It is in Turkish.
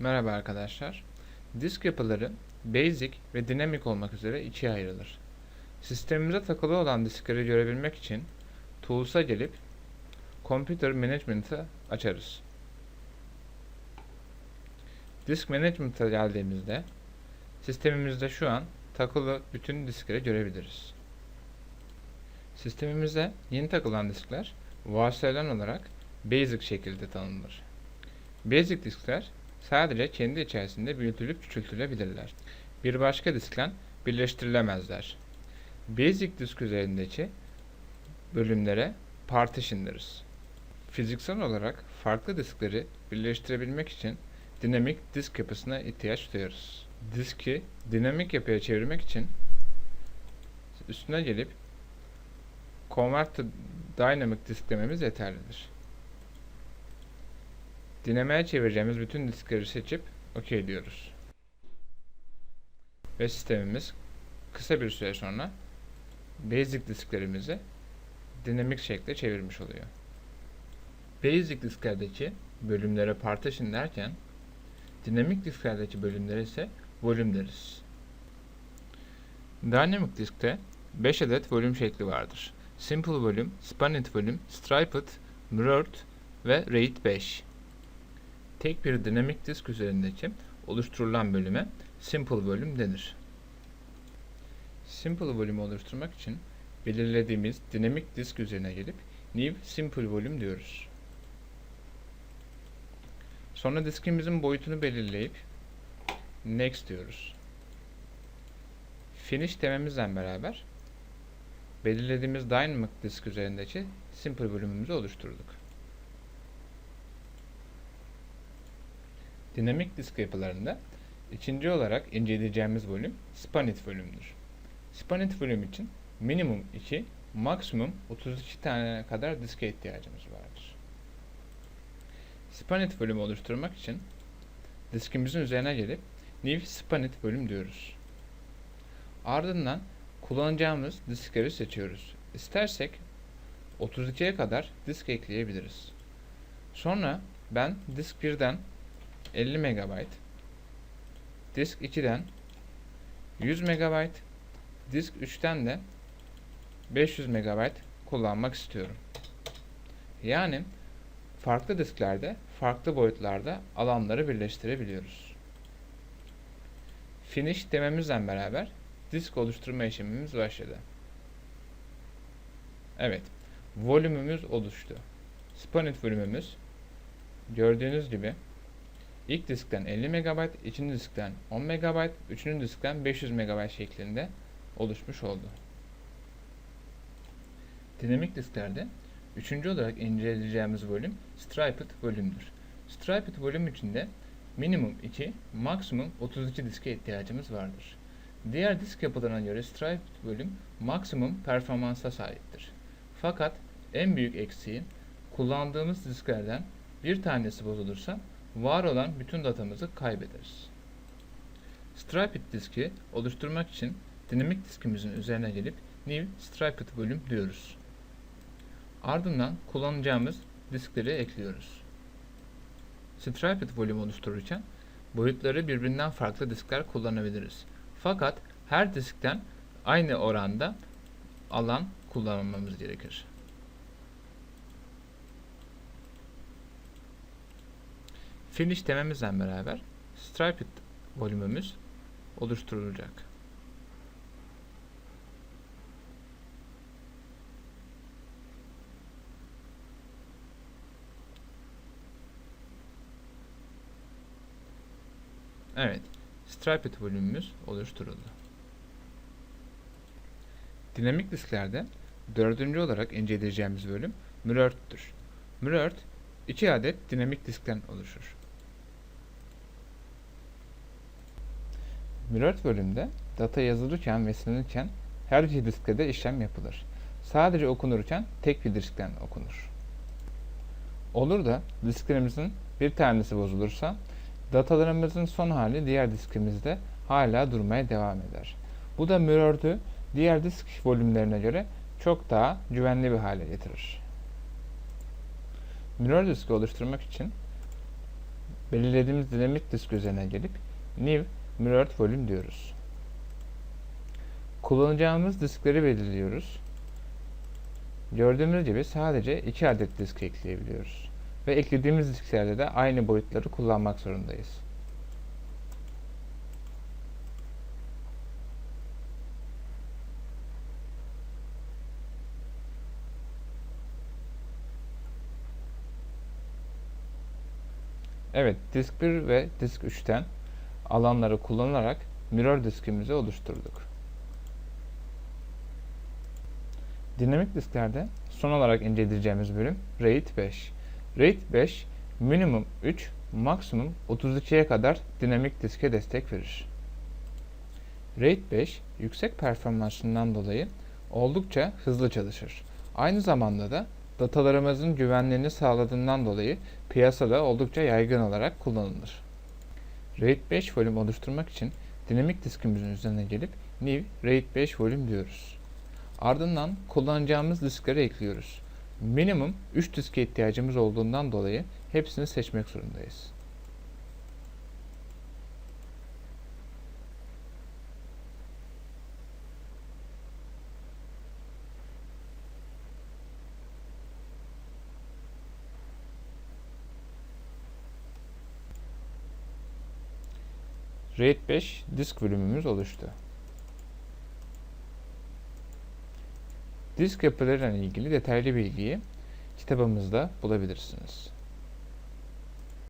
Merhaba arkadaşlar. Disk yapıları basic ve dinamik olmak üzere ikiye ayrılır. Sistemimize takılı olan diskleri görebilmek için Tools'a gelip Computer Management'ı açarız. Disk Management'a geldiğimizde sistemimizde şu an takılı bütün diskleri görebiliriz. Sistemimize yeni takılan diskler varsayılan olarak basic şekilde tanımlanır. Basic diskler sadece kendi içerisinde büyütülüp küçültülebilirler. Bir başka diskle birleştirilemezler. Basic disk üzerindeki bölümlere partition deriz. Fiziksel olarak farklı diskleri birleştirebilmek için dinamik disk yapısına ihtiyaç duyarız. Diski dinamik yapıya çevirmek için üstüne gelip Convert to Dynamic Disk dememiz yeterlidir. Dinameye çevireceğimiz bütün diskleri seçip OK diyoruz. Ve sistemimiz kısa bir süre sonra basic disklerimizi dinamik şekle çevirmiş oluyor. Basic disklerdeki bölümlere partition derken dinamik disklerdeki bölümlere ise volume deriz. Dynamic diskte 5 adet volüm şekli vardır. Simple volume, spanned volume, striped, mirrored ve RAID 5. Tek bir dinamik disk üzerindeki oluşturulan bölüme simple volume denir. Simple volume oluşturmak için belirlediğimiz dinamik disk üzerine gelip new simple volume diyoruz. Sonra diskimizin boyutunu belirleyip next diyoruz. Finish dememizle beraber belirlediğimiz dynamic disk üzerindeki simple bölümümüzü oluşturduk. Dinamik disk yapılarında ikinci olarak inceleyeceğimiz volüm spanit volümdür. Spanit volüm için minimum 2, maksimum 32 tane kadar diske ihtiyacımız vardır. Spanit volümü oluşturmak için diskimizin üzerine gelip new spanit volüm diyoruz. Ardından kullanacağımız diskleri seçiyoruz. İstersek 32'ye kadar disk ekleyebiliriz. Sonra ben disk 1'den 50 MB, disk 2'den 100 MB, disk 3'ten de 500 MB kullanmak istiyorum. Yani farklı disklerde, farklı boyutlarda alanları birleştirebiliyoruz. Finish dememizle beraber disk oluşturma işlemimiz başladı. Evet, volümümüz oluştu. Spanit volümümüz gördüğünüz gibi ilk diskten 50 MB, ikinci diskten 10 MB, üçüncü diskten 500 MB şeklinde oluşmuş oldu. Dinamik disklerde üçüncü olarak inceleyeceğimiz volüm striped volümdür. Striped volüm içinde minimum 2, maksimum 32 diske ihtiyacımız vardır. Diğer disk yapılarına göre striped volüm maksimum performansa sahiptir. Fakat en büyük eksiği kullandığımız disklerden bir tanesi bozulursa var olan bütün datamızı kaybederiz. Striped diski oluşturmak için dinamik diskimizin üzerine gelip New Striped Volume diyoruz. Ardından kullanacağımız diskleri ekliyoruz. Striped Volume oluştururken boyutları birbirinden farklı diskler kullanabiliriz. Fakat her diskten aynı oranda alan kullanmamız gerekir. Finish dememizle beraber striped volümümüz oluşturulacak. Evet, striped volümümüz oluşturuldu. Dinamik disklerde dördüncü olarak inceleyeceğimiz bölüm mirrored'tür. Mirrored, iki adet dinamik diskten oluşur. Mirrored bölümde data yazılırken ve silinirken her iki diskte de işlem yapılır. Sadece okunurken tek bir diskten okunur. Olur da disklerimizin bir tanesi bozulursa datalarımızın son hali diğer diskimizde hala durmaya devam eder. Bu da mirrored'ü diğer disk volümlerine göre çok daha güvenli bir hale getirir. Mirror diski oluşturmak için belirlediğimiz dinamik disk üzerine gelip New Mirrored Volume diyoruz. Kullanacağımız diskleri belirliyoruz. Gördüğümüz gibi sadece 2 adet disk ekleyebiliyoruz. Ve eklediğimiz disklerde de aynı boyutları kullanmak zorundayız. Evet, disk 1 ve disk 3'ten alanları kullanarak mirror diskimizi oluşturduk. Dinamik disklerde son olarak inceleyeceğimiz bölüm RAID 5. RAID 5 minimum 3, maksimum 32'ye kadar dinamik diske destek verir. RAID 5 yüksek performansından dolayı oldukça hızlı çalışır. Aynı zamanda da datalarımızın güvenliğini sağladığından dolayı piyasada oldukça yaygın olarak kullanılır. RAID 5 volüm oluşturmak için dinamik diskimizin üzerine gelip New RAID 5 volüm diyoruz. Ardından kullanacağımız diskleri ekliyoruz. Minimum 3 diske ihtiyacımız olduğundan dolayı hepsini seçmek zorundayız. RAID 5 disk bölümümüz oluştu. Disk yapılarıyla ilgili detaylı bilgiyi kitabımızda bulabilirsiniz.